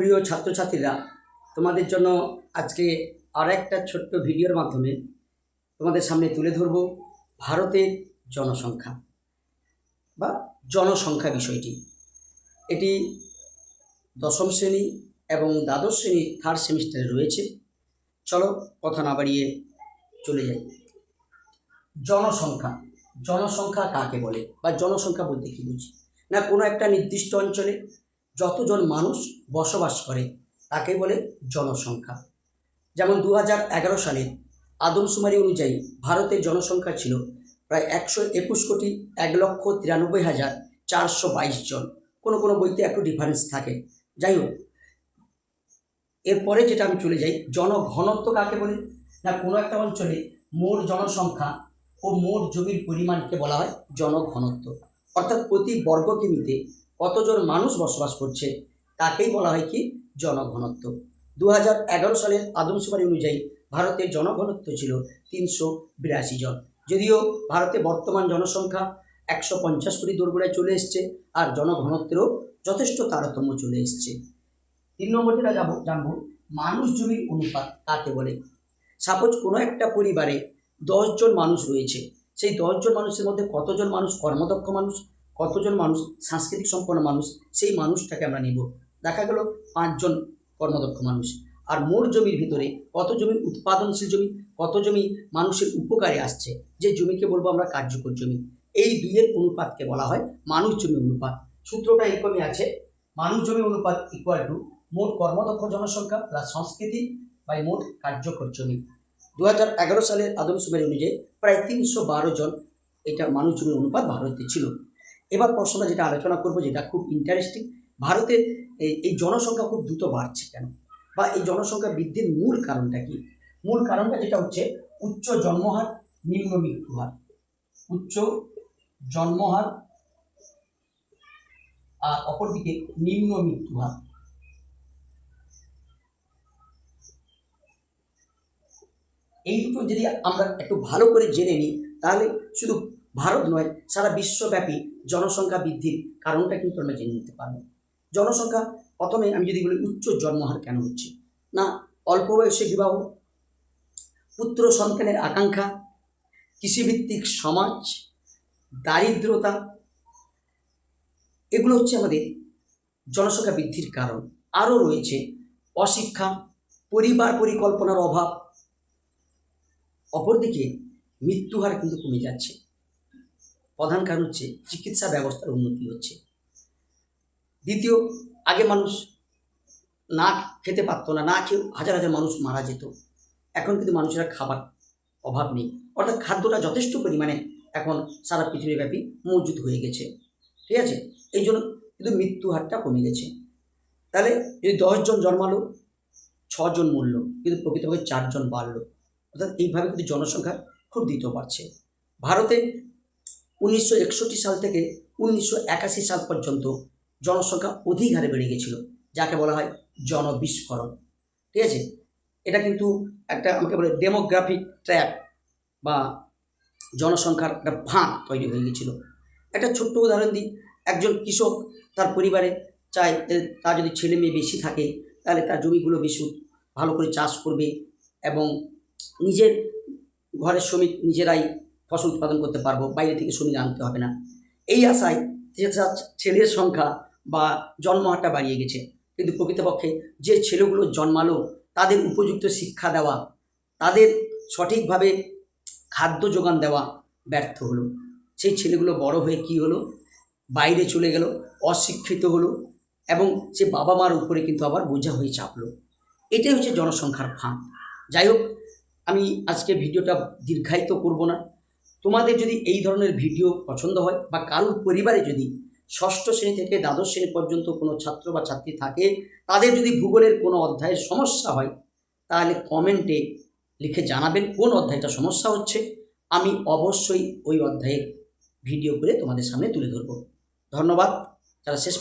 প্রিয় ছাত্রছাত্রীরা, তোমাদের জন্য আজকে আর একটা ছোট্ট ভিডিওর মাধ্যমে তোমাদের সামনে তুলে ধরব ভারতের জনসংখ্যা বা জনসংখ্যা বিষয়টি। এটি দশম শ্রেণি এবং দ্বাদশ শ্রেণি থার্ড সেমিস্টারে রয়েছে। চলো কথা না বাড়িয়ে চলে যাই। জনসংখ্যা জনসংখ্যা কাকে বলে বা জনসংখ্যা বলতে কী বুঝি? না কোনো একটা নির্দিষ্ট অঞ্চলে যতজন মানুষ বসবাস করে, তাকে বলে জনসংখ্যা। যেমন দু এগারো সালে আদমশুমারি অনুযায়ী ভারতের জনসংখ্যা ছিল প্রায় একশো একুশ কোটি এক লক্ষ তিরানব্বই হাজার চারশো বাইশ জন। কোনো কোনো বইতে একটু ডিফারেন্স থাকে। যাই হোক, এরপরে যেটা আমি চলে যাই, জনঘনত্ব কাকে বলে? না, কোনো একটা অঞ্চলে মোট জনসংখ্যা ও মোট জমির পরিমাণকে বলা হয় জনঘনত্ব। অর্থাৎ প্রতি বর্গ কিমিতে কতজন মানুষ বসবাস করছে, তাকেই বলা হয় কি জনঘনত্ব। দু হাজার এগারো সালের আদমশুমারি অনুযায়ী ভারতের জনঘনত্ব ছিল তিনশো বিরাশি জন। যদিও ভারতে বর্তমান জনসংখ্যা একশো পঞ্চাশ কোটি দোরগোড়ায় চলে এসছে আর জনঘনত্বেরও যথেষ্ট তারতম্য চলে এসছে। তিন নম্বর যেটা যাব জানব, মানুষ জমির অনুপাত কাকে বলে? সাপোজ কোনো একটা পরিবারে দশজন মানুষ রয়েছে, সেই দশজন মানুষের মধ্যে কতজন মানুষ কর্মদক্ষ মানুষ? কতজন মানুষ, সাংস্কৃতিক সম্পন্ন মানুষ, সেই মানুষটাকে আমরা নিব। দেখা গেল পাঁচজন কর্মদক্ষ মানুষ। আর মোট জমির ভিতরে কত জমি উৎপাদনশীল জমি, কত জমি মানুষের উপকারে আসছে, যে জমিকে বলব আমরা কার্যকর জমি। এই দুইয়ের অনুপাতকে বলা হয় মানুষ জমি অনুপাত। সূত্রটা এরকমই আছে, মানুষ জমি অনুপাত ইকুয়াল টু মোট কর্মদক্ষ জনসংখ্যা প্লাস সংস্কৃতি বাই মোট কার্যকর জমি। দু হাজার এগারো সালের আদমশুমারি অনুযায়ী প্রায় তিনশো বারো জন এটা মানুষ জমির অনুপাত ভারতে ছিল। এবার প্রশ্নটা যেটা আলোচনা করব, যেটা খুব ইন্টারেস্টিং ভারতে এই জনসংখ্যা খুব দ্রুত বাড়ছে কেন? বা এই জনসংখ্যা বৃদ্ধির মূল কারণটা কি? মূল কারণটা যেটা হচ্ছে, উচ্চ জন্মহার, নিম্ন মৃত্যু হার উচ্চ জন্মহার আর অপরদিকে নিম্ন মৃত্যু হার এই দুটো যদি আমরা একটু ভালো করে জেনে নিই, তাহলে শুধু ভারত নয়, সারা বিশ্বব্যাপী জনসংখ্যা বৃদ্ধির কারণটা কিন্তু আমরা জেনে নিতে পারব। জনসংখ্যা প্রথমে আমি যদি বলি উচ্চ জন্মহার কেন হচ্ছে? না, অল্প বয়সে বিবাহ, পুত্র সন্তানের আকাঙ্ক্ষা, কৃষিভিত্তিক সমাজ, দারিদ্রতা, এগুলো হচ্ছে আমাদের জনসংখ্যা বৃদ্ধির কারণ। আরও রয়েছে অশিক্ষা, পরিবার পরিকল্পনার অভাব, অপরদিকে মৃত্যুহার কিন্তু কমে যাচ্ছে। প্রধান কারণ হচ্ছে চিকিৎসা ব্যবস্থার উন্নতি হচ্ছে। দ্বিতীয়, আগে মানুষ না খেতে পারতো না না খেয়েও হাজার হাজার মানুষ মারা যেত। এখন কিন্তু মানুষেরা খাবার অভাব নেই। অর্থাৎ খাদ্যটা যথেষ্ট পরিমাণে এখন সারা পৃথিবীব্যাপী মজুদ হয়ে গেছে। ঠিক আছে? এই জন্য কিন্তু মৃত্যু হারটা কমে গেছে। তাহলে যদি দশজন জন্মালো ছজন মূল্য কিন্তু প্রকৃতপক্ষে চারজন বাড়লো, অর্থাৎ এইভাবে কিন্তু জনসংখ্যা খুব দ্রুত বাড়ছে। ভারতে উনিশশো একষট্টি সাল থেকে উনিশশো একাশি সাল পর্যন্ত জনসংখ্যা অধিক হারে বেড়ে গেছিল, যাকে বলা হয় জনবিস্ফোরণ। ঠিক আছে? এটা কিন্তু একটা আমাকে বলে ডেমোগ্রাফিক ট্র্যাক বা জনসংখ্যার একটা ভাঁড় তৈরি হয়ে গেছিল। একটা ছোট্ট উদাহরণ দিই। একজন কৃষক তার পরিবারে চায় তার যদি ছেলে মেয়ে বেশি থাকে, তাহলে তার জমিগুলো বেশি ভালো করে চাষ করবে এবং নিজের ঘরের শ্রমিক নিজেরাই ফসল উৎপাদন করতে পারব, বাইরে থেকে শ্রমিক আনতে হবে না। এই আশায় ছেলের সংখ্যা বা জন্মহারটা বাড়িয়ে গেছে। কিন্তু প্রকৃতপক্ষে যে ছেলেগুলো জন্মালো, তাদের উপযুক্ত শিক্ষা দেওয়া, তাদের সঠিকভাবে খাদ্য যোগান দেওয়া ব্যর্থ হলো। সেই ছেলেগুলো বড় হয়ে কি হলো? বাইরে চলে গেল, অশিক্ষিত হলো এবং সে বাবা মার উপরে কিন্তু আবার বোঝা হয়ে চাপলো। এটাই হচ্ছে জনসংখ্যার ফাঁক যাই হোক, আমি আজকে ভিডিওটা দীর্ঘায়িত করব না। তোমাদের যদি এই ধরনের ভিডিও পছন্দ হয় বা কারোর পরিবারে যদি ষষ্ঠ শ্রেণি থেকে দ্বাদশ শ্রেণি পর্যন্ত কোনো ছাত্র বা ছাত্রী থাকে, তাদের যদি ভূগোলের কোনো অধ্যায়ের সমস্যা হয়, তাহলে কমেন্টে লিখে জানাবেন কোন অধ্যায়টা সমস্যা হচ্ছে। আমি অবশ্যই ওই অধ্যায়ের ভিডিও করে তোমাদের সামনে তুলে ধরব। ধন্যবাদ। যারা শেষ